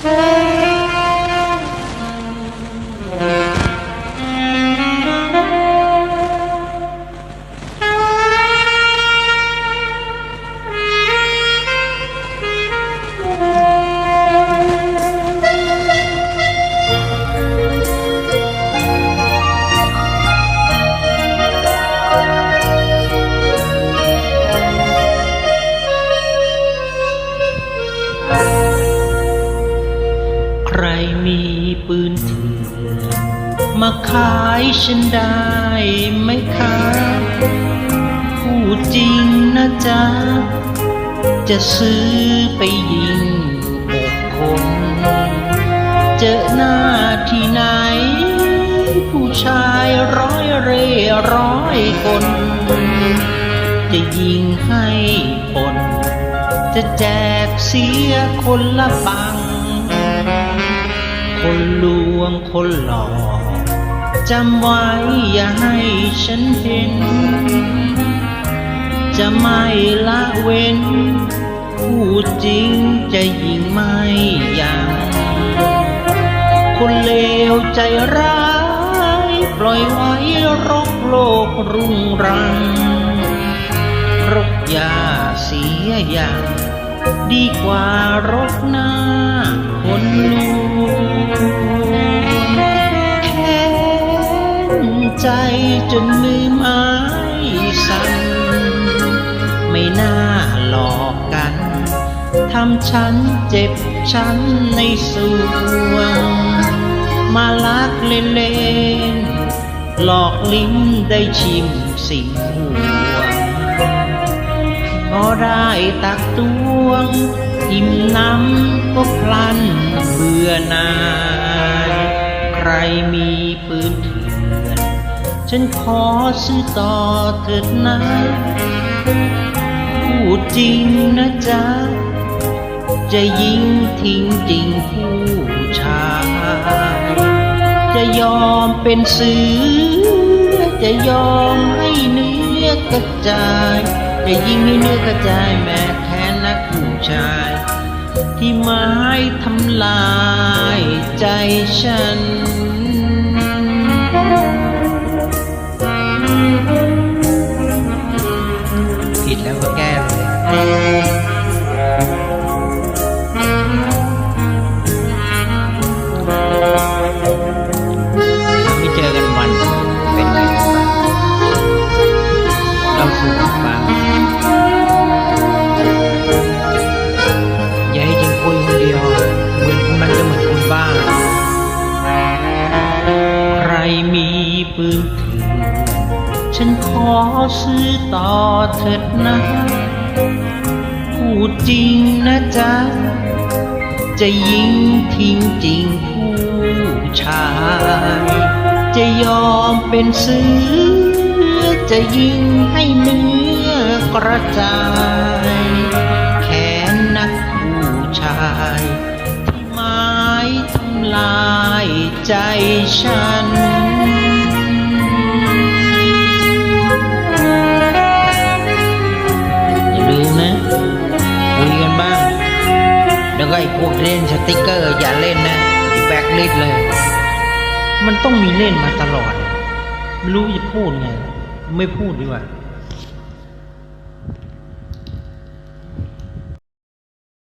ใค รมีปืนเถื่อนมาขายฉันได้ไหมคะพูดจริงนะจ๊ะ จะซื้อไปยิงหกคน เจอหน้าที่ไหน ผู้ชายร้อยเร่ร้อยคน จะยิงให้ปนจะแจกเสียคนละปัง คนลวงคนหลอกจำไว้อย่าให้ฉันเห็น จะไม่ละเว้นพูดจริงจะยิงไม่ยังคนเลวใจร้าย ปล่อยไว้รกโลกรุ่งรัง รกยาเสียอย่าง ดีกว่ารกหน้าคนลูแใจจนมือไม้สั่นไม่น่าหลอกกัน ทำฉันเจ็บฉันในสวง มาลักเล่นหลอกลิ้นได้ชิมสิ่งหวงก็ได้ตักตวง อิ่มน้ำก็พลันเบื่อหนาย ใครมีปืน ฉันขอซื้อต่อเถิดนะ พูดจริงนะจ๊ะ จะยิงทิ้งจริงผู้ชาย จะยอมเป็นเสือ จะยอมให้เนื้อกระจาย จะยิงให้เนื้อกระจายแม้แค่นักผู้ชาย ที่ไม้ทำลายใจฉัน ฉันขอซื้อต่อเถิดนะ พูดจริงนะจ๊ะ จะยิงทิ้งจริงผู้ชาย จะยอมเป็นเสือจะยิงให้เนื้อกระจาย แขนนักผู้ชายที่ไม้ทำลายใจฉัน อ้พวกเล่นสติกเกอร์ อย่าเล่นนะไอ้แบ็คลิสเลย มันต้องมีเล่นมาตลอด ไม่รู้จะพูดไง ไม่พูดดีกว่า